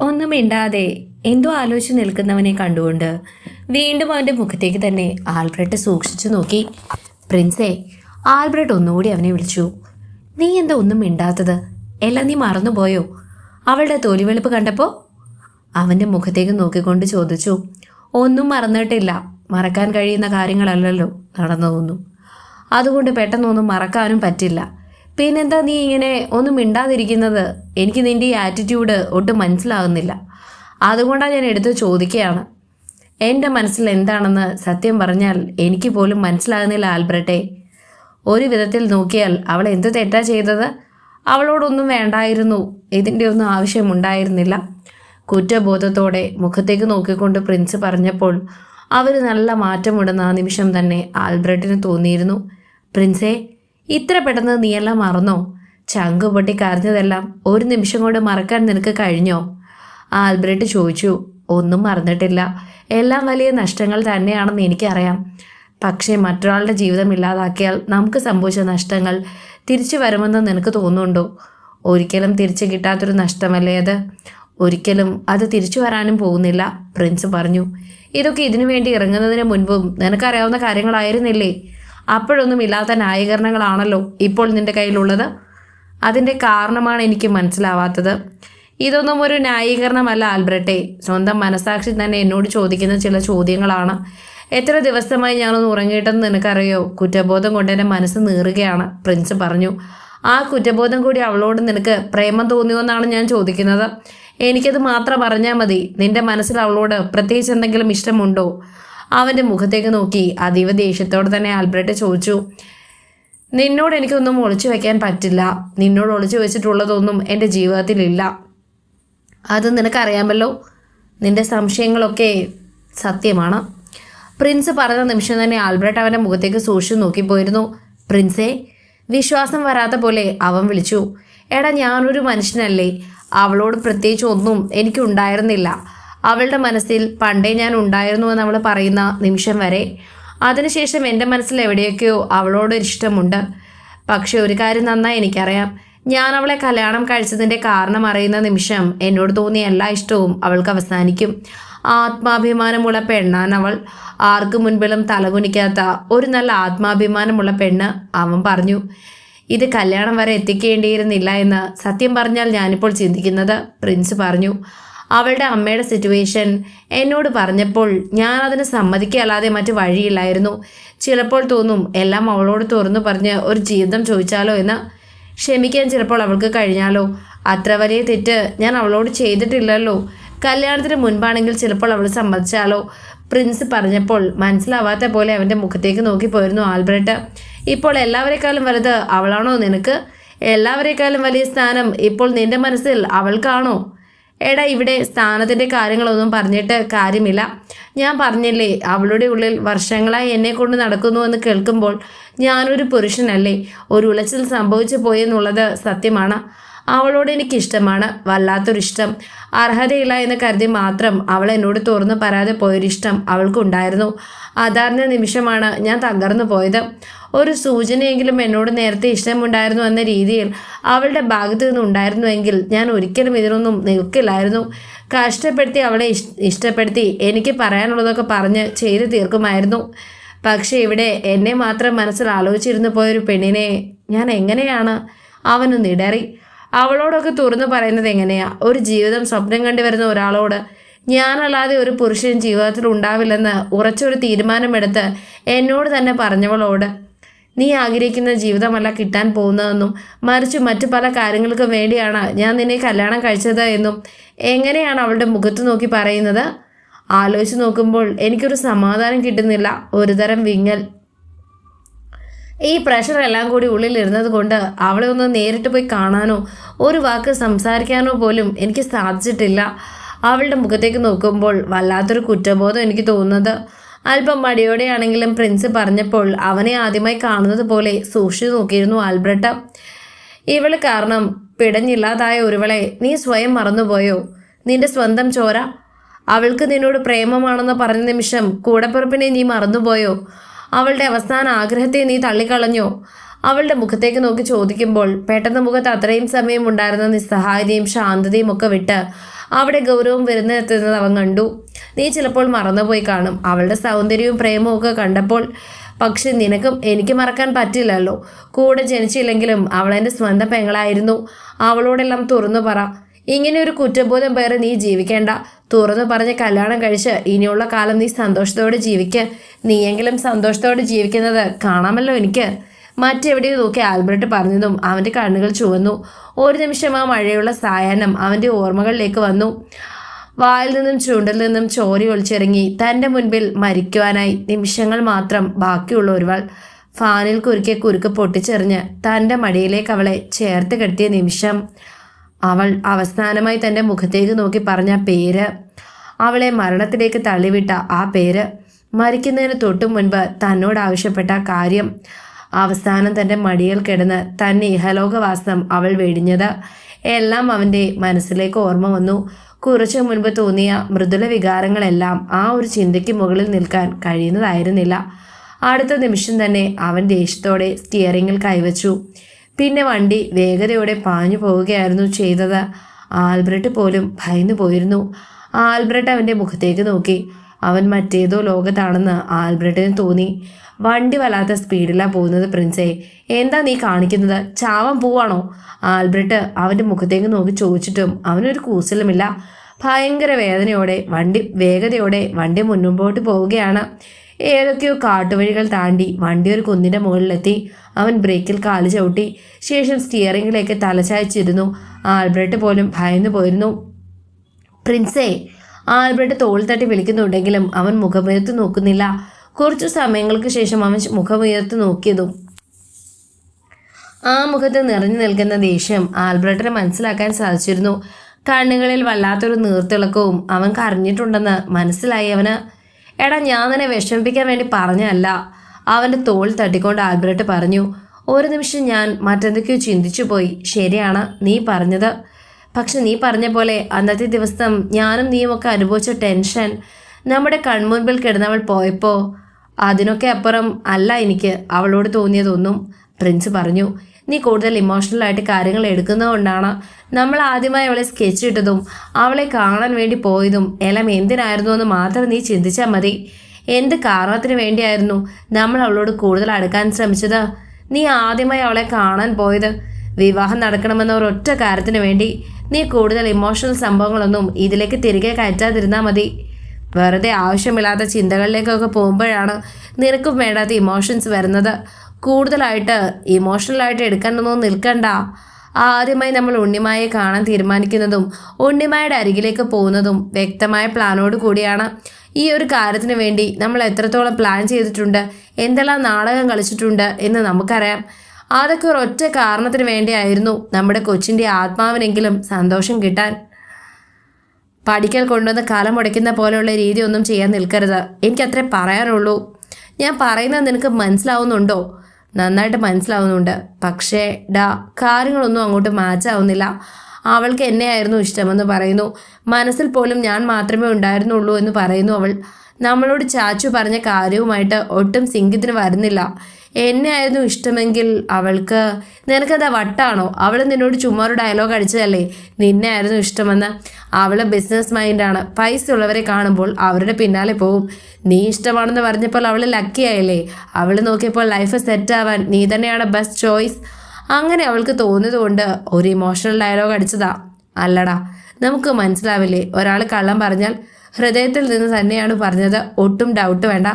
ഒന്നും മിണ്ടാതെ എന്തോ ആലോചിച്ച് നിൽക്കുന്നവനെ കണ്ടുകൊണ്ട് വീണ്ടും അവന്റെ മുഖത്തേക്ക് തന്നെ ആൽബ്രട്ട് സൂക്ഷിച്ചു നോക്കി. പ്രിൻസേ ആൽബ്രട്ട് ഒന്നുകൂടി അവനെ വിളിച്ചു. നീ എന്താ ഒന്നും മിണ്ടാത്തത്? എല്ലാം നീ മറന്നുപോയോ? അവളുടെ തൊലിവെളുപ്പ് കണ്ടപ്പോൾ അവന്റെ മുഖത്തേക്ക് നോക്കിക്കൊണ്ട് ചോദിച്ചു. ഒന്നും മറന്നിട്ടില്ല. മറക്കാൻ കഴിയുന്ന കാര്യങ്ങളല്ലല്ലോ നടന്നു തോന്നുന്നു അതുകൊണ്ട് പെട്ടെന്നൊന്നും മറക്കാനും പറ്റില്ല. പിന്നെന്താ നീ ഇങ്ങനെ ഒന്നും മിണ്ടാതിരിക്കുന്നത്? എനിക്ക് നിന്റെ ഈ ആറ്റിറ്റ്യൂഡ് ഒട്ടും മനസ്സിലാകുന്നില്ല. അതുകൊണ്ടാണ് ഞാൻ എടുത്ത് ചോദിക്കുകയാണ്. എന്റെ മനസ്സിൽ എന്താണെന്ന് സത്യം പറഞ്ഞാൽ എനിക്ക് പോലും മനസ്സിലാകുന്നില്ല ആൽബ്രട്ടെ ഒരു വിധത്തിൽ നോക്കിയാൽ അവൾ എന്ത് തെറ്റാ ചെയ്തത്? അവളോടൊന്നും വേണ്ടായിരുന്നു. ഇതിന്റെ ഒന്നും ആവശ്യമുണ്ടായിരുന്നില്ല. കുറ്റബോധത്തോടെ മുഖത്തേക്ക് നോക്കിക്കൊണ്ട് പ്രിൻസ് പറഞ്ഞപ്പോൾ അവർ നല്ല മാറ്റമുണ്ടെന്ന് ആ നിമിഷം തന്നെ ആൽബ്രട്ടിന് തോന്നിയിരുന്നു. പ്രിൻസേ ഇത്ര പെട്ടെന്ന് നീയെല്ലാം മറന്നോ? ചങ്ക് പൊട്ടി കരഞ്ഞതെല്ലാം ഒരു നിമിഷം കൊണ്ട് മറക്കാൻ നിനക്ക് കഴിഞ്ഞോ? ആൽബ്രട്ട് ചോദിച്ചു. ഒന്നും മറന്നിട്ടില്ല. എല്ലാം വലിയ നഷ്ടങ്ങൾ തന്നെയാണെന്ന് എനിക്കറിയാം. പക്ഷേ മറ്റൊരാളുടെ ജീവിതം ഇല്ലാതാക്കിയാൽ നമുക്ക് സംഭവിച്ച നഷ്ടങ്ങൾ തിരിച്ചു വരുമെന്ന് നിനക്ക് തോന്നുന്നുണ്ടോ? ഒരിക്കലും തിരിച്ചു കിട്ടാത്തൊരു നഷ്ടമല്ലേ അത്? ഒരിക്കലും അത് തിരിച്ചു വരാനും പോകുന്നില്ല പ്രിൻസ് പറഞ്ഞു. ഇതൊക്കെ ഇതിനു വേണ്ടി ഇറങ്ങുന്നതിന് മുൻപും നിനക്കറിയാവുന്ന കാര്യങ്ങളായിരുന്നില്ലേ? അപ്പോഴൊന്നും ഇല്ലാത്ത ന്യായീകരണങ്ങളാണല്ലോ ഇപ്പോൾ നിന്റെ കയ്യിലുള്ളത്. അതിന്റെ കാരണമാണ് എനിക്ക് മനസ്സിലാവാത്തത്. ഇതൊന്നും ഒരു ന്യായീകരണമല്ല ആൽബ്രട്ടെ. സ്വന്തം മനസാക്ഷി തന്നെ എന്നോട് ചോദിക്കുന്ന ചില ചോദ്യങ്ങളാണ്. എത്ര ദിവസമായി ഞാനൊന്ന് ഉറങ്ങിയിട്ടെന്ന് നിനക്കറിയോ? കുറ്റബോധം കൊണ്ട് എന്റെ മനസ്സ് നീറുകയാണ് പ്രിൻസ് പറഞ്ഞു. ആ കുറ്റബോധം കൂടി അവളോട് നിനക്ക് പ്രേമം തോന്നിയോന്നാണ് ഞാൻ ചോദിക്കുന്നത്. എനിക്കത് മാത്രം പറഞ്ഞാൽ മതി. നിന്റെ മനസ്സിൽ അവളോട് പ്രത്യേകിച്ച് എന്തെങ്കിലും ഇഷ്ടമുണ്ടോ? അവന്റെ മുഖത്തേക്ക് നോക്കി. അതീവ ദേഷ്യത്തോടെ തന്നെ ആൽബർട്ട് ചോദിച്ചു നിന്നോട് എനിക്കൊന്നും ഒളിച്ചു വെക്കാൻ പറ്റില്ല. നിന്നോട് ഒളിച്ചു വെച്ചിട്ടുള്ളതൊന്നും എന്റെ ജീവിതത്തിലില്ല. അത് നിനക്കറിയാമല്ലോ. നിന്റെ സംശയങ്ങളൊക്കെ സത്യമാണ്. പ്രിൻസ് പറഞ്ഞ നിമിഷം തന്നെ ആൽബർട്ട് അവന്റെ മുഖത്തേക്ക് സൂക്ഷിച്ചു നോക്കിപ്പോയിരുന്നു. പ്രിൻസേ വിശ്വാസം വരാത്ത പോലെ അവൻ വിളിച്ചു. എടാ ഞാനൊരു മനുഷ്യനല്ലേ. അവളോട് പ്രത്യേകിച്ച് ഒന്നും എനിക്കുണ്ടായിരുന്നില്ല. അവളുടെ മനസ്സിൽ പണ്ടേ ഞാൻ ഉണ്ടായിരുന്നു എന്ന് അവൾ പറയുന്ന നിമിഷം വരെ. അതിനുശേഷം എന്റെ മനസ്സിൽ എവിടെയൊക്കെയോ അവളോട് ഇഷ്ടമുണ്ട്. പക്ഷെ ഒരു കാര്യം നന്നായി എനിക്കറിയാം. ഞാൻ അവളെ കല്യാണം കഴിച്ചതിന്റെ കാരണം അറിയുന്ന നിമിഷം എന്നോട് തോന്നിയ എല്ലാ ഇഷ്ടവും അവൾക്ക് അവസാനിക്കും. ആത്മാഭിമാനമുള്ള പെണ്ണാണ് അവൾ. ആർക്കു മുൻപിലും തലകുനിക്കാത്ത ഒരു നല്ല ആത്മാഭിമാനമുള്ള പെണ്ണ് അവൻ പറഞ്ഞു. ഇത് കല്യാണം വരെ എത്തിക്കേണ്ടിയിരുന്നില്ല എന്ന് സത്യം പറഞ്ഞാൽ ഞാനിപ്പോൾ ചിന്തിക്കുന്നത് പ്രിൻസ് പറഞ്ഞു. അവളുടെ അമ്മയുടെ സിറ്റുവേഷൻ എന്നോട് പറഞ്ഞപ്പോൾ ഞാൻ അതിന് സമ്മതിക്കല്ലാതെ മറ്റു വഴിയില്ലായിരുന്നു. ചിലപ്പോൾ തോന്നും എല്ലാം അവളോട് തുറന്നു പറഞ്ഞ് ഒരു ജീവിതം ചോദിച്ചാലോ എന്ന് ക്ഷമിക്കാൻ ചിലപ്പോൾ അവൾക്ക് കഴിഞ്ഞാലോ. അത്ര വലിയ തെറ്റ് ഞാൻ അവളോട് ചെയ്തിട്ടില്ലല്ലോ. കല്യാണത്തിന് മുൻപാണെങ്കിൽ ചിലപ്പോൾ അവൾ സമ്മതിച്ചാലോ. പ്രിൻസ് പറഞ്ഞപ്പോൾ മനസ്സിലാവാത്ത പോലെ അവന്റെ മുഖത്തേക്ക് നോക്കിപ്പോയിരുന്നു ആൽബർട്ട്. ഇപ്പോൾ എല്ലാവരെക്കാളും വലുത് അവളാണോ നിനക്ക്? എല്ലാവരെക്കാളും വലിയ സ്ഥാനം ഇപ്പോൾ നിന്റെ മനസ്സിൽ അവൾക്കാണോ? എടാ ഇവിടെ സ്ഥാനത്തിന്റെ കാര്യങ്ങളൊന്നും പറഞ്ഞിട്ട് കാര്യമില്ല. ഞാൻ പറഞ്ഞില്ലേ അവളുടെ ഉള്ളിൽ വർഷങ്ങളായി എന്നെ കൊണ്ട് നടക്കുന്നു എന്ന് കേൾക്കുമ്പോൾ ഞാനൊരു പുരുഷനല്ലേ? ഒരു ഉളച്ചിൽ സംഭവിച്ചു പോയെന്നുള്ളത് സത്യമാണ്. അവളോട് എനിക്കിഷ്ടമാണ് വല്ലാത്തൊരിഷ്ടം. അർഹതയില്ല എന്ന് കരുതി മാത്രം അവൾ എന്നോട് തുറന്നു പറയാതെ പോയൊരിഷ്ടം അവൾക്കുണ്ടായിരുന്നു. അതാർന്ന നിമിഷമാണ് ഞാൻ തകർന്നു പോയത്. ഒരു സൂചനയെങ്കിലും എന്നോട് നേരത്തെ ഇഷ്ടമുണ്ടായിരുന്നു എന്ന രീതിയിൽ അവളുടെ ഭാഗത്തു നിന്നുണ്ടായിരുന്നുവെങ്കിൽ ഞാൻ ഒരിക്കലും ഇതിനൊന്നും നിൽക്കില്ലായിരുന്നു. കഷ്ടപ്പെടുത്തി അവളെ ഇഷ്ടപ്പെടുത്തി എനിക്ക് പറയാനുള്ളതൊക്കെ പറഞ്ഞ് ചെയ്തു തീർക്കുമായിരുന്നു. പക്ഷേ ഇവിടെ എന്നെ മാത്രം മനസ്സിൽ ആലോചിച്ചിരുന്നു പോയൊരു പെണ്ണിനെ ഞാൻ എങ്ങനെയാണ് അവന് നിടറി അവളോടൊക്കെ തുറന്നു പറയുന്നത് എങ്ങനെയാ? ഒരു ജീവിതം സ്വപ്നം കണ്ടുവരുന്ന ഒരാളോട് ഞാനല്ലാതെ ഒരു പുരുഷൻ ജീവിതത്തിൽ ഉണ്ടാവില്ലെന്ന് ഉറച്ചൊരു തീരുമാനമെടുത്ത് എന്നോട് തന്നെ പറഞ്ഞവളോട് നീ ആഗ്രഹിക്കുന്ന ജീവിതമല്ല കിട്ടാൻ പോകുന്നതെന്നും മറിച്ച് മറ്റു പല കാര്യങ്ങൾക്കും വേണ്ടിയാണ് ഞാൻ നിന്നെ കല്യാണം കഴിച്ചത് എന്നും എങ്ങനെയാണ് അവളുടെ മുഖത്ത് നോക്കി പറയുന്നത്? ആലോചിച്ച് നോക്കുമ്പോൾ എനിക്കൊരു സമാധാനം കിട്ടുന്നില്ല. ഒരുതരം വിങ്ങൽ. ഈ പ്രഷർ എല്ലാം കൂടി ഉള്ളിലിരുന്നത് കൊണ്ട് അവളെ ഒന്ന് നേരിട്ട് പോയി കാണാനോ ഒരു വാക്ക് സംസാരിക്കാനോ പോലും എനിക്ക് സാധിച്ചിട്ടില്ല. അവളുടെ മുഖത്തേക്ക് നോക്കുമ്പോൾ വല്ലാത്തൊരു കുറ്റബോധം എനിക്ക് തോന്നുന്നത്. അല്പം മടിയോടെയാണെങ്കിലും പ്രിൻസ് പറഞ്ഞപ്പോൾ അവനെ ആദ്യമായി കാണുന്നത് പോലെ സൂക്ഷിച്ചു നോക്കിയിരുന്നു ആൽബ്രട്ട്. ഇവൾ കാരണം പിടഞ്ഞില്ലാതായ ഒരുവളെ നീ സ്വയം മറന്നുപോയോ? നിന്റെ സ്വന്തം ചോര? അവൾക്ക് നിന്നോട് പ്രേമമാണെന്ന് പറഞ്ഞ നിമിഷം കൂടപ്പിറപ്പിനെ നീ മറന്നുപോയോ? അവളുടെ അവസാന ആഗ്രഹത്തെ നീ തള്ളിക്കളഞ്ഞോ? അവളുടെ മുഖത്തേക്ക് നോക്കി ചോദിക്കുമ്പോൾ പെട്ടെന്ന് മുഖത്ത് അത്രയും സമയം ഉണ്ടായിരുന്ന നിസ്സഹായതയും ശാന്തതയും ഒക്കെ വിട്ട് അവിടെ ഗൗരവം വരുന്നെത്തുന്നത് അവൻ കണ്ടു. നീ ചിലപ്പോൾ മറന്നുപോയി കാണും. അവളുടെ സൗന്ദര്യവും പ്രേമവും ഒക്കെ കണ്ടപ്പോൾ പക്ഷെ നിനക്കും എനിക്ക് മറക്കാൻ പറ്റില്ലല്ലോ. കൂടെ ജനിച്ചില്ലെങ്കിലും അവളെന്റെ സ്വന്തം പെങ്ങളായിരുന്നു. അവളോടെല്ലാം തുറന്നു പറ. ഇങ്ങനെ ഒരു കുറ്റബോധം പേരെ നീ ജീവിക്കേണ്ട. തുറന്നു പറഞ്ഞ് കല്യാണം കഴിച്ച് ഇനിയുള്ള കാലം നീ സന്തോഷത്തോടെ ജീവിക്ക്. നീയെങ്കിലും സന്തോഷത്തോടെ ജീവിക്കുന്നത് കാണാമല്ലോ എനിക്ക്. മറ്റെവിടെയോ നോക്കി ആൽബർട്ട് പറഞ്ഞതും അവന്റെ കണ്ണുകൾ ചുവന്നു. ഒരു നിമിഷം ആ മഴയുള്ള സായാഹ്നം അവന്റെ ഓർമ്മകളിലേക്ക് വന്നു. വായിൽ നിന്നും ചൂണ്ടിൽ നിന്നും ചോരി ഒളിച്ചിറങ്ങി തന്റെ മുൻപിൽ മരിക്കുവാനായി നിമിഷങ്ങൾ മാത്രം ബാക്കിയുള്ള ഒരുവൾ. ഫാനിൽ കുരുക്കെ കുരുക്ക് പൊട്ടിച്ചെറിഞ്ഞ് തന്റെ മടിയിലേക്ക് അവളെ ചേർത്ത് കെട്ടിയ നിമിഷം. അവൾ അവസാനമായി തന്റെ മുഖത്തേക്ക് നോക്കി പറഞ്ഞ പേര് അവളെ മരണത്തിലേക്ക് തള്ളിവിട്ട ആ പേര് മരിക്കുന്നതിന് തൊട്ടു മുൻപ് തന്നോട് ആവശ്യപ്പെട്ട കാര്യം അവസാനം തന്റെ മടിയിൽ കിടന്ന് തന്നെ ഇഹലോകവാസം അവൾ വെടിഞ്ഞത്. എല്ലാം അവന്റെ മനസ്സിലേക്ക് ഓർമ്മ വന്നു. കുറച്ചു മുൻപ് തോന്നിയ മൃദുല വികാരങ്ങളെല്ലാം ആ ഒരു ചിന്തയ്ക്ക് മുകളിൽ നിൽക്കാൻ കഴിയുന്നതായിരുന്നില്ല. അടുത്ത നിമിഷം തന്നെ അവൻ ദേഷ്യത്തോടെ സ്റ്റിയറിങ്ങിൽ കൈവച്ചു. പിന്നെ വണ്ടി വേഗതയോടെ പാഞ്ഞു പോവുകയായിരുന്നു ചെയ്തത്. ആൽബ്രട്ട് പോലും ഭയന്നു പോയിരുന്നു. ആൽബ്രട്ട് അവന്റെ മുഖത്തേക്ക് നോക്കി. അവൻ മറ്റേതോ ലോകത്താണെന്ന് ആൽബ്രട്ടിന് തോന്നി. വണ്ടി വല്ലാത്ത സ്പീഡിലാണ് പോകുന്നത് പ്രിൻസേ. എന്താ നീ കാണിക്കുന്നത്? ചാവം പോവാണോ? ആൽബ്രട്ട് അവന്റെ മുഖത്തേക്ക് നോക്കി ചോദിച്ചിട്ടും അവനൊരു കൂസലുമില്ല. ഭയങ്കര വേദനയോടെ വണ്ടി വേഗതയോടെ വണ്ടി മുന്നോട്ട് പോവുകയാണ്. ഏതൊക്കെയോ കാട്ടുവഴികൾ താണ്ടി വണ്ടി ഒരു കുന്നിന്റെ മുകളിലെത്തി. അവൻ ബ്രേക്കിൽ കാൽ ചവിട്ടി. ശേഷം സ്റ്റിയറിംഗിലേക്ക് തലചായ്ച്ചിരുന്നു. ആൽബ്രട്ട് പോലും ഭയന്നു പോയിരുന്നു. പ്രിൻസേ ആൽബ്രട്ട് തോളിൽ തട്ടി വിളിക്കുന്നുണ്ടെങ്കിലും അവൻ മുഖമുയർത്തി നോക്കുന്നില്ല. കുറച്ചു സമയങ്ങൾക്ക് ശേഷം അവൻ മുഖമുയർത്തി നോക്കിയതും ആ മുഖത്ത് നിറഞ്ഞു നിൽക്കുന്ന ദേഷ്യം ആൽബ്രട്ടിനെ മനസ്സിലാക്കാൻ സാധിച്ചിരുന്നു. കണ്ണുകളിൽ വല്ലാത്തൊരു നീർത്തിളക്കവും അവൻ കരഞ്ഞിട്ടുണ്ടെന്ന് മനസ്സിലായി അവന്. എടാ ഞാൻ നിന്നെ വിഷമിപ്പിക്കാൻ വേണ്ടി പറഞ്ഞല്ല അവന്റെ തോൾ തട്ടിക്കൊണ്ട് ആൽബർട്ട് പറഞ്ഞു ഒരു നിമിഷം ഞാൻ മറ്റെന്തൊക്കെയോ ചിന്തിച്ചു പോയി. ശരിയാണ് നീ പറഞ്ഞത്. പക്ഷെ നീ പറഞ്ഞ പോലെ അന്നത്തെ ദിവസം ഞാനും നീയുമൊക്കെ അനുഭവിച്ച ടെൻഷൻ. നമ്മുടെ കൺമുൻപിൽ കിടന്നവൾ പോയപ്പോൾ അതിനൊക്കെ അപ്പുറം അല്ല എനിക്ക് അവളോട് തോന്നിയതൊന്നും. പ്രിൻസ് പറഞ്ഞു നീ കൂടുതൽ ഇമോഷണൽ ആയിട്ട് കാര്യങ്ങൾ എടുക്കുന്നതുകൊണ്ടാണ് നമ്മൾ ആദ്യമായി അവളെ സ്കെച്ച് ഇട്ടതും അവളെ കാണാൻ വേണ്ടി പോയതും എല്ലാം എന്തിനായിരുന്നു എന്ന് മാത്രം നീ ചിന്തിച്ചാൽ മതി. എന്ത് കാരണത്തിന് വേണ്ടിയായിരുന്നു നമ്മൾ അവളോട് കൂടുതൽ അടുക്കാൻ ശ്രമിച്ചത്? നീ ആദ്യമായി അവളെ കാണാൻ പോയത്. വിവാഹം നടക്കണമെന്ന ഒരൊറ്റ കാര്യത്തിന് വേണ്ടി നീ കൂടുതൽ ഇമോഷണൽ സംഭവങ്ങളൊന്നും ഇതിലേക്ക് തിരികെ കയറ്റാതിരുന്നാൽ മതി. വെറുതെ ആവശ്യമില്ലാത്ത ചിന്തകളിലേക്കൊക്കെ പോകുമ്പോഴാണ് നിനക്കും വേണ്ടാത്ത ഇമോഷൻസ് വരുന്നത്. കൂടുതലായിട്ട് ഇമോഷണലായിട്ട് എടുക്കാനൊന്നും നിൽക്കണ്ട. ആദ്യമായി നമ്മൾ ഉണ്ണിമായെ കാണാൻ തീരുമാനിക്കുന്നതും ഉണ്ണിമായുടെ അരികിലേക്ക് പോകുന്നതും വ്യക്തമായ പ്ലാനോട് കൂടിയാണ്. ഈ ഒരു കാര്യത്തിന് വേണ്ടി നമ്മൾ എത്രത്തോളം പ്ലാൻ ചെയ്തിട്ടുണ്ട് എന്തെല്ലാം നാടകം കളിച്ചിട്ടുണ്ട് എന്ന് നമുക്കറിയാം. അതൊക്കെ ഒരൊറ്റ കാരണത്തിന് വേണ്ടിയായിരുന്നു നമ്മുടെ കൊച്ചിന്റെ ആത്മാവിനെങ്കിലും സന്തോഷം കിട്ടാൻ. പഠിക്കൽ കൊണ്ടുവന്ന് കാലം മുടയ്ക്കുന്ന പോലെയുള്ള രീതി ഒന്നും ചെയ്യാൻ നിൽക്കരുത്. എനിക്കത്രേ പറയാനുള്ളൂ. ഞാൻ പറയുന്നത് നിനക്ക് മനസ്സിലാവുന്നുണ്ടോ? നന്നായിട്ട് മനസ്സിലാവുന്നുണ്ട്. പക്ഷേ ഡാ കാര്യങ്ങളൊന്നും അങ്ങോട്ട് മാച്ച് ആവുന്നില്ല. അവൾക്ക് എന്നെയായിരുന്നു ഇഷ്ടമെന്ന് പറയുന്നു. മനസ്സിൽ പോലും ഞാൻ മാത്രമേ ഉണ്ടായിരുന്നുള്ളൂ എന്ന് പറയുന്നു അവൾ. നമ്മളോട് ചാച്ചു പറഞ്ഞ കാര്യവുമായിട്ട് ഒട്ടും സിംഗിത്തിന് വരുന്നില്ല. എന്നെ ആയിരുന്നു ഇഷ്ടമെങ്കിൽ അവൾക്ക് നിനക്കതാ വട്ടാണോ? അവൾ നിന്നോട് ചുമ്മാ ഒരു ഡയലോഗ് അടിച്ചതല്ലേ? നിന്നെ ആയിരുന്നു ഇഷ്ടമെന്ന് അവൾ ബിസിനസ് മൈൻഡാണ് പൈസ ഉള്ളവരെ കാണുമ്പോൾ അവരുടെ പിന്നാലെ പോവും നീ ഇഷ്ടമാണെന്ന് പറഞ്ഞപ്പോൾ അവൾ ലക്കി ആയില്ലേ? അവൾ നോക്കിയപ്പോൾ ലൈഫ് സെറ്റ് ആവാൻ നീ തന്നെയാണ് ബെസ്റ്റ് ചോയ്സ് അങ്ങനെ അവൾക്ക് തോന്നിയതുകൊണ്ട് ഒരു ഇമോഷണൽ ഡയലോഗ് അടിച്ചതാ. അല്ലടാ നമുക്ക് മനസ്സിലാവില്ലേ? ഒരാൾ കള്ളം പറഞ്ഞാൽ ഹൃദയത്തിൽ നിന്ന് തന്നെയാണ് പറഞ്ഞത്. ഒട്ടും ഡൗട്ട് വേണ്ട.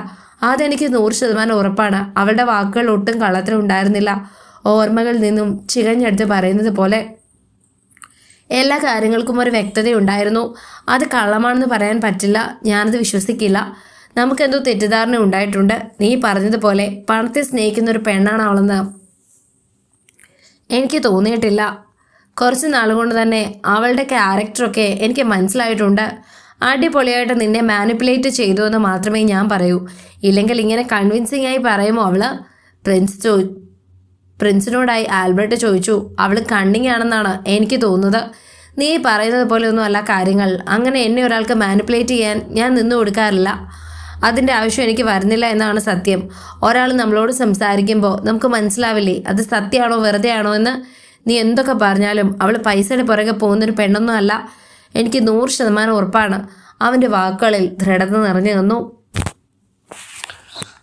അതെനിക്ക് നൂറ് ശതമാനം ഉറപ്പാണ്. അവളുടെ വാക്കുകൾ ഒട്ടും കള്ളത്തരം ഉണ്ടായിരുന്നില്ല. ഓർമ്മകളിൽ നിന്നും ചികഞ്ഞെടുത്ത് പറയുന്നത് പോലെ എല്ലാ കാര്യങ്ങൾക്കും ഒരു വ്യക്തതയുണ്ടായിരുന്നു അത് കള്ളമാണെന്ന് പറയാൻ പറ്റില്ല. ഞാനത് വിശ്വസിക്കില്ല. നമുക്കെന്തോ തെറ്റിദ്ധാരണ ഉണ്ടായിട്ടുണ്ട്. നീ പറഞ്ഞതുപോലെ പണത്തെ സ്നേഹിക്കുന്ന ഒരു പെണ്ണാണ് അവളെന്ന് എനിക്ക് തോന്നിയിട്ടില്ല. കുറച്ച് നാളുകൊണ്ട് തന്നെ അവളുടെ ക്യാരക്ടറൊക്കെ എനിക്ക് മനസ്സിലായിട്ടുണ്ട്. അടിപൊളിയായിട്ട് നിന്നെ മാനിപ്പുലേറ്റ് ചെയ്തു എന്ന് മാത്രമേ ഞാൻ പറയൂ. ഇല്ലെങ്കിൽ ഇങ്ങനെ കൺവിൻസിംഗ് ആയി പറയുമോ അവൾ പ്രിൻസ് ചോ പ്രിൻസിനോടായി ആൽബർട്ട് ചോദിച്ചു അവൾ കണ്ണിങ് ആണെന്നാണ് എനിക്ക് തോന്നുന്നത്. നീ പറയുന്നത് പോലെയൊന്നും അല്ല കാര്യങ്ങൾ. അങ്ങനെ എന്നെ ഒരാൾക്ക് മാനിപ്പുലേറ്റ് ചെയ്യാൻ ഞാൻ നിന്നു കൊടുക്കാറില്ല. അതിന്റെ ആവശ്യം എനിക്ക് വരുന്നില്ല എന്നാണ് സത്യം. ഒരാൾ നമ്മളോട് സംസാരിക്കുമ്പോൾ നമുക്ക് മനസ്സിലാവില്ലേ? അത് സത്യമാണോ വെറുതെ ആണോ എന്ന്? നീ എന്തൊക്കെ പറഞ്ഞാലും അവൾ പൈസയുടെ പുറകെ പോകുന്നൊരു പെണ്ണൊന്നും അല്ല. എനിക്ക് നൂറ് ശതമാനം ഉറപ്പാണ്. അവന്റെ വാക്കുകളിൽ ദൃഢത നിറഞ്ഞു നിന്നു.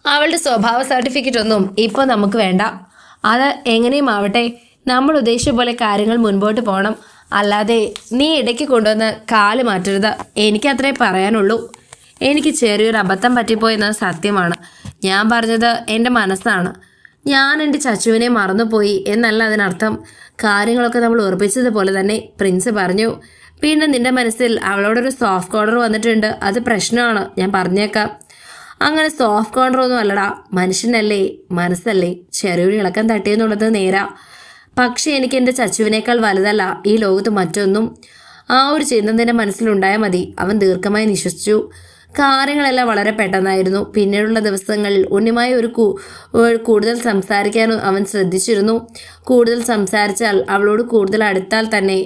അവളുടെ സ്വഭാവ സർട്ടിഫിക്കറ്റ് ഒന്നും ഇപ്പോൾ നമുക്ക് വേണ്ട. അത് എങ്ങനെയും ആവട്ടെ. നമ്മൾ ഉദ്ദേശിച്ച പോലെ കാര്യങ്ങൾ മുൻപോട്ട് പോകണം അല്ലാതെ നീ ഇടയ്ക്ക് കൊണ്ടുവന്ന് കാൽ മാറ്റരുത്. എനിക്ക് അത്രേ പറയാനുള്ളൂ. എനിക്ക് ചെറിയൊരു അബദ്ധം പറ്റിപ്പോയെന്ന സത്യമാണ്. ഞാൻ പറഞ്ഞത് എന്റെ മനസ്സാണ്. ഞാൻ എന്റെ ചച്ചുവിനെ മറന്നുപോയി എന്നല്ല അതിനർത്ഥം. കാര്യങ്ങളൊക്കെ നമ്മൾ ഉറപ്പിച്ചതുപോലെ തന്നെ പ്രിൻസ് പറഞ്ഞു. പിന്നെ നിന്റെ മനസ്സിൽ അവളോടൊരു സോഫ്റ്റ് കോർണർ വന്നിട്ടുണ്ട്. അത് പ്രശ്നമാണ്. ഞാൻ പറഞ്ഞേക്കാം. അങ്ങനെ സോഫ്റ്റ് കോർണർ ഒന്നും അല്ലടാ. മനുഷ്യനല്ലേ? മനസ്സല്ലേ? ചെറിയൊരു ഇളക്കം തട്ടിയെന്നുള്ളത് നേരാ. പക്ഷേ എനിക്ക് എന്റെ ചച്ചുവിനേക്കാൾ വലുതല്ല. ഈ ലോകത്ത് മറ്റൊന്നും. ആ ഒരു ചിന്ത നിന്റെ മനസ്സിലുണ്ടായാൽ മതി. അവൻ ദീർഘമായി നിശ്വസിച്ചു. കാര്യങ്ങളെല്ലാം വളരെ പെട്ടെന്നായിരുന്നു. പിന്നീടുള്ള ദിവസങ്ങളിൽ ഉണ്ണിമായി ഒരു കൂടുതൽ സംസാരിക്കാനും അവൻ ശ്രദ്ധിച്ചിരുന്നു. കൂടുതൽ സംസാരിച്ചാൽ അവളോട് കൂടുതൽ അടുത്താൽ തന്നെ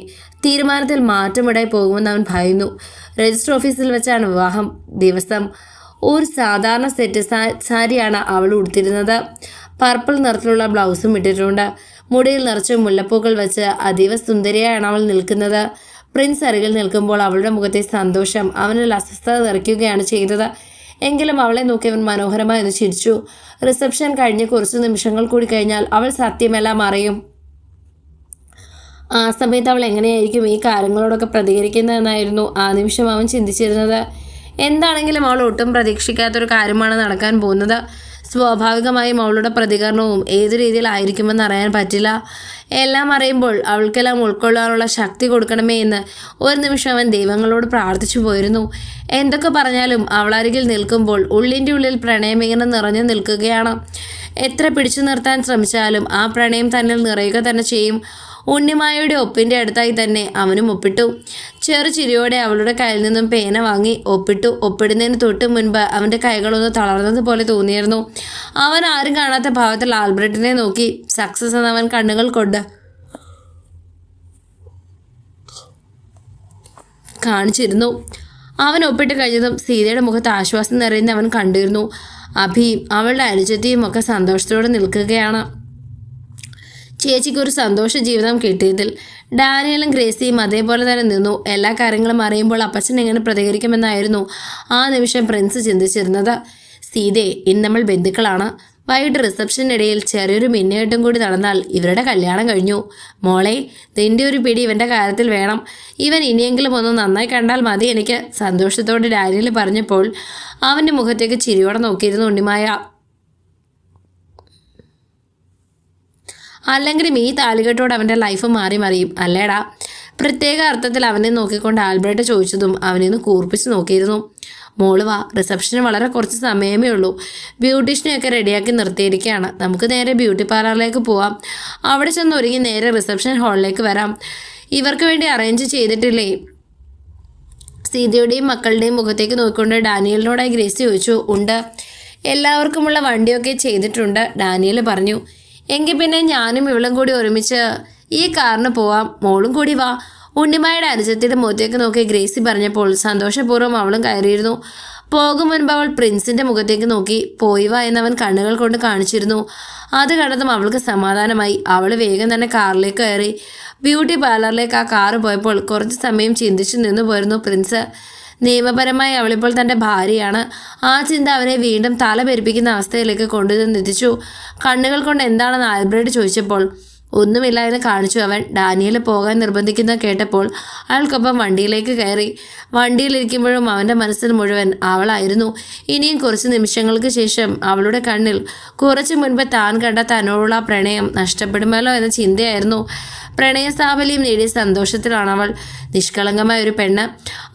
തീരുമാനത്തിൽ മാറ്റമിടായി പോകുമെന്ന് അവൻ ഭയന്നു. രജിസ്റ്റർ ഓഫീസിൽ വെച്ചാണ് വിവാഹം ദിവസം. ഒരു സാധാരണ സെറ്റ് സാരിയാണ് അവൾ ഉടുത്തിരുന്നത്. പർപ്പിൾ നിറത്തിലുള്ള ബ്ലൗസും ഇട്ടിട്ടുണ്ട്. മുടിയിൽ നിറച്ച് മുല്ലപ്പൂക്കൾ വെച്ച് അതീവ സുന്ദരിയായാണ് അവൾ നിൽക്കുന്നത്. പ്രിൻസ് അരികിൽ നിൽക്കുമ്പോൾ അവളുടെ മുഖത്തെ സന്തോഷം അവനിൽ അസ്വസ്ഥത നിറയ്ക്കുകയാണ് ചെയ്തത്. എങ്കിലും അവളെ നോക്കി അവൻ മനോഹരമായി ഒന്ന് ചിരിച്ചു. റിസപ്ഷൻ കഴിഞ്ഞ് കുറച്ച് നിമിഷങ്ങൾ കൂടി കഴിഞ്ഞാൽ അവൾ സത്യമെല്ലാം അറിയും. ആ സമയത്ത് അവൾ എങ്ങനെയായിരിക്കും ഈ കാര്യങ്ങളോടൊക്കെ പ്രതികരിക്കുന്നതെന്നായിരുന്നു ആ നിമിഷം അവൻ ചിന്തിച്ചിരുന്നത്. എന്താണെങ്കിലും അവൾ ഒട്ടും പ്രതീക്ഷിക്കാത്തൊരു കാര്യമാണ് നടക്കാൻ പോകുന്നത്. സ്വാഭാവികമായും അവളുടെ പ്രതികരണവും ഏത് രീതിയിലായിരിക്കുമെന്ന് അറിയാൻ പറ്റില്ല. എല്ലാം അറിയുമ്പോൾ അവൾക്കെല്ലാം ഉൾക്കൊള്ളാനുള്ള ശക്തി കൊടുക്കണമേ എന്ന് ഒരു നിമിഷം അവൻ ദൈവങ്ങളോട് പ്രാർത്ഥിച്ചു പോയിരുന്നു. എന്തൊക്കെ പറഞ്ഞാലും അവളരികിൽ നിൽക്കുമ്പോൾ ഉള്ളിന്റെ ഉള്ളിൽ പ്രണയം ഇങ്ങനെ നിറഞ്ഞു നിൽക്കുകയാണ്. എത്ര പിടിച്ചു നിർത്താൻ ശ്രമിച്ചാലും ആ പ്രണയം തന്നിൽ നിറയുക തന്നെ ചെയ്യും. ഉണ്ണിമായയുടെ ഒപ്പിന്റെ അടുത്തായി തന്നെ അവനും ഒപ്പിട്ടു. ചെറു ചിരിയോടെ അവളുടെ കയ്യിൽ നിന്നും പേന വാങ്ങി ഒപ്പിട്ടു. ഒപ്പിടുന്നതിന് തൊട്ട് മുൻപ് അവന്റെ കൈകളൊന്ന് തളർന്നതുപോലെ തോന്നിയിരുന്നു. അവൻ ആരും കാണാത്ത ഭാവത്തിൽ ആൽബർട്ടിനെ നോക്കി. സക്സസ് എന്ന് അവൻ കണ്ണുകൾ കൊണ്ട് കാണിച്ചിരുന്നു. അവൻ ഒപ്പിട്ട് കഴിഞ്ഞതും സീതയുടെ മുഖത്ത് ആശ്വാസം നിറയുന്ന അവൻ കണ്ടിരുന്നു. അഭിയും അവളുടെ അനുജത്തിയും ഒക്കെ സന്തോഷത്തോടെ നിൽക്കുകയാണ്. ചേച്ചിക്ക് ഒരു സന്തോഷ ജീവിതം കിട്ടിയതിൽ ഡാനിയലും ഗ്രേസിയും അതേപോലെ തന്നെ നിന്നു. എല്ലാ കാര്യങ്ങളും അറിയുമ്പോൾ അപ്പച്ചൻ എങ്ങനെ പ്രതികരിക്കുമെന്നായിരുന്നു ആ നിമിഷം പ്രിൻസ് ചിന്തിച്ചിരുന്നത്. സീതേ ഇന്ന് നമ്മൾ ബന്ധുക്കളാണ്. വൈകിട്ട് റിസപ്ഷനിടയിൽ ചെറിയൊരു മിന്നേറ്റം കൂടി നടന്നാൽ ഇവരുടെ കല്യാണം കഴിഞ്ഞു. മോളെ നിന്റെ ഒരു പിടി ഇവന്റെ കാര്യത്തിൽ വേണം. ഇവൻ ഇനിയെങ്കിലും ഒന്ന് നന്നായി കണ്ടാൽ മതി എനിക്ക് സന്തോഷത്തോടെ ഡാനിയൽ പറഞ്ഞപ്പോൾ അവന്റെ മുഖത്തേക്ക് ചിരിയോടെ നോക്കിയിരുന്നു ഉണ്ണിമായ. അല്ലെങ്കിലും ഈ താലികെട്ടോട് അവന്റെ ലൈഫ് മാറി മറിയും. അല്ലേടാ പ്രത്യേക അർത്ഥത്തിൽ അവനെ നോക്കിക്കൊണ്ട് ആൽബർട്ട് ചോദിച്ചതും അവനെ ഒന്ന് കൂർപ്പിച്ച് നോക്കിയിരുന്നു. മോൾ റിസപ്ഷന് വളരെ കുറച്ച് സമയമേ ഉള്ളൂ. ബ്യൂട്ടീഷ്യനെയൊക്കെ റെഡിയാക്കി നിർത്തിയിരിക്കുകയാണ്. നമുക്ക് നേരെ ബ്യൂട്ടി പാർലറിലേക്ക് പോവാം. അവിടെ ചെന്ന് ഒരുങ്ങി നേരെ റിസപ്ഷൻ ഹാളിലേക്ക് വരാം. ഇവർക്ക് വേണ്ടി അറേഞ്ച് ചെയ്തിട്ടില്ലേ? സീതയുടെയും മക്കളുടെയും മുഖത്തേക്ക് നോക്കിക്കൊണ്ട് ഡാനിയലിനോടായി ഗ്രേസി ചോദിച്ചു ഉണ്ട്. എല്ലാവർക്കുമുള്ള വണ്ടിയൊക്കെ ചെയ്തിട്ടുണ്ട് ഡാനിയൽ പറഞ്ഞു. എങ്കിൽ പിന്നെ ഞാനും ഇവളും കൂടി ഒരുമിച്ച് ഈ കാറിന് പോവാം. മോളും കൂടി വാ. ഉണ്ണിമായുടെ അനുജത്തിന്റെ മുഖത്തേക്ക് നോക്കി ഗ്രേസി പറഞ്ഞപ്പോൾ സന്തോഷപൂർവം അവളും കയറിയിരുന്നു. പോകും മുൻപ് അവൾ പ്രിൻസിന്റെ മുഖത്തേക്ക് നോക്കി. പോയി വാ എന്നവൻ കണ്ണുകൾ കൊണ്ട് കാണിച്ചിരുന്നു. അത് കണ്ടതും അവൾക്ക് സമാധാനമായി. അവൾ വേഗം തന്നെ കാറിലേക്ക് കയറി. ബ്യൂട്ടി പാർലറിലേക്ക് ആ കാറ് പോയപ്പോൾ കുറച്ച് സമയം ചിന്തിച്ചു നിന്നു പോയിരുന്നു പ്രിൻസ്. നിയമപരമായി അവളിപ്പോൾ തന്റെ ഭാര്യയാണ്. ആ ചിന്ത അവനെ വീണ്ടും തല പെരുപ്പിക്കുന്ന അവസ്ഥയിലേക്ക് കൊണ്ടുവന്നെത്തിച്ചു കണ്ണുകൾ കൊണ്ട് എന്താണെന്ന് ആൽബ്രേഡ് ചോദിച്ചപ്പോൾ ഒന്നുമില്ല എന്ന് കാണിച്ചു അവൻ. ഡാനിയൽ പോകാൻ നിർബന്ധിക്കുന്ന കേട്ടപ്പോൾ അയാൾക്കൊപ്പം വണ്ടിയിലേക്ക് കയറി. വണ്ടിയിലിരിക്കുമ്പോഴും അവന്റെ മനസ്സിൽ മുഴുവൻ അവളായിരുന്നു. ഇനിയും കുറച്ച് നിമിഷങ്ങൾക്ക് ശേഷം അവളുടെ കണ്ണിൽ കുറച്ച് മുൻപ് താൻ കണ്ട തന്നോടുള്ള പ്രണയം നഷ്ടപ്പെടുമല്ലോ എന്ന ചിന്തയായിരുന്നു. പ്രണയസാഫല്യം നേടിയ സന്തോഷത്തിലാണ് അവൾ. നിഷ്കളങ്കമായ ഒരു പെണ്ണ്.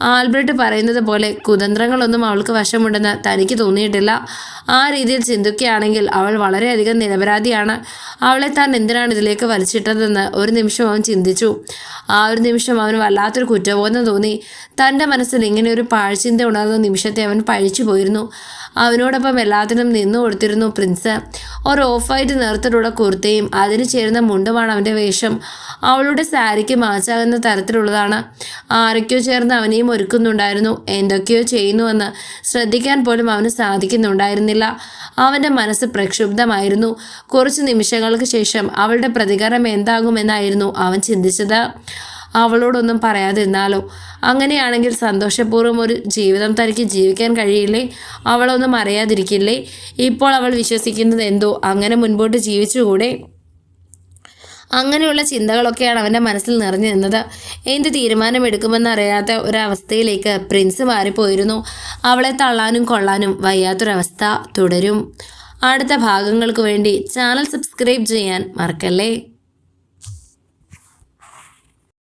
ആൽബർട്ട് പറയുന്നത് പോലെ കുതന്ത്രങ്ങളൊന്നും അവൾക്ക് വശമുണ്ടെന്ന് തനിക്ക് തോന്നിയിട്ടില്ല. ആ രീതിയിൽ ചിന്തിക്കുകയാണെങ്കിൽ അവൾ വളരെയധികം നിരപരാധിയാണ്. അവളെ താൻ എന്തിനാണ് ഇതിലേക്ക് വലിച്ചിട്ടതെന്ന് ഒരു നിമിഷം അവൻ ചിന്തിച്ചു. ആ ഒരു നിമിഷം അവന് വല്ലാത്തൊരു കുറ്റബോധം തോന്നി. തന്റെ മനസ്സിൽ ഇങ്ങനെ ഒരു പാഴ്ചിന്ത ഉണർന്ന നിമിഷത്തെ അവൻ പഴിച്ചു പോയിരുന്നു. അവനോടൊപ്പം എല്ലാത്തിനും നിന്നു കൊടുത്തിരുന്നു പ്രിൻസ്. ഒരു ഓഫ് വൈറ്റ് കുർത്തയും അതിന് ചേരുന്ന മുണ്ടുമാണ് അവന്റെ വേഷം. അവളുടെ സാരിക്ക് മാച്ചാകുന്ന തരത്തിലുള്ളതാണ്. ആരൊക്കെയോ ചേർന്ന് അവനെയും ഒരുക്കുന്നുണ്ടായിരുന്നു. എന്തൊക്കെയോ ചെയ്യുന്നുവെന്ന് ശ്രദ്ധിക്കാൻ പോലും അവന് സാധിക്കുന്നുണ്ടായിരുന്നില്ല. അവന്റെ മനസ്സ് പ്രക്ഷുബ്ധമായിരുന്നു. കുറച്ച് നിമിഷങ്ങൾക്ക് ശേഷം അവളുടെ പ്രതികരണം എന്താകുമെന്നായിരുന്നു അവൻ ചിന്തിച്ചത്. അവളോടൊന്നും പറയാതിരുന്നാലോ? അങ്ങനെയാണെങ്കിൽ സന്തോഷപൂർവം ഒരു ജീവിതം തനിക്ക് ജീവിക്കാൻ കഴിയില്ലേ? അവളൊന്നും അറിയാതിരിക്കില്ലേ? ഇപ്പോൾ അവൾ വിശ്വസിക്കുന്നത് എന്തോ? അങ്ങനെ മുൻപോട്ട് ജീവിച്ചുകൂടെ? അങ്ങനെയുള്ള ചിന്തകളൊക്കെയാണ് അവന്റെ മനസ്സിൽ നിറഞ്ഞു നിന്നത്. എന്ത് തീരുമാനമെടുക്കുമെന്നറിയാത്ത ഒരവസ്ഥയിലേക്ക് പ്രിൻസ് മാറിപ്പോയിരുന്നു. അവളെ തള്ളാനും കൊള്ളാനും വയ്യാത്തൊരവസ്ഥ തുടരും. അടുത്ത ഭാഗങ്ങൾക്ക് വേണ്ടി ചാനൽ സബ്സ്ക്രൈബ് ചെയ്യാൻ മറക്കല്ലേ?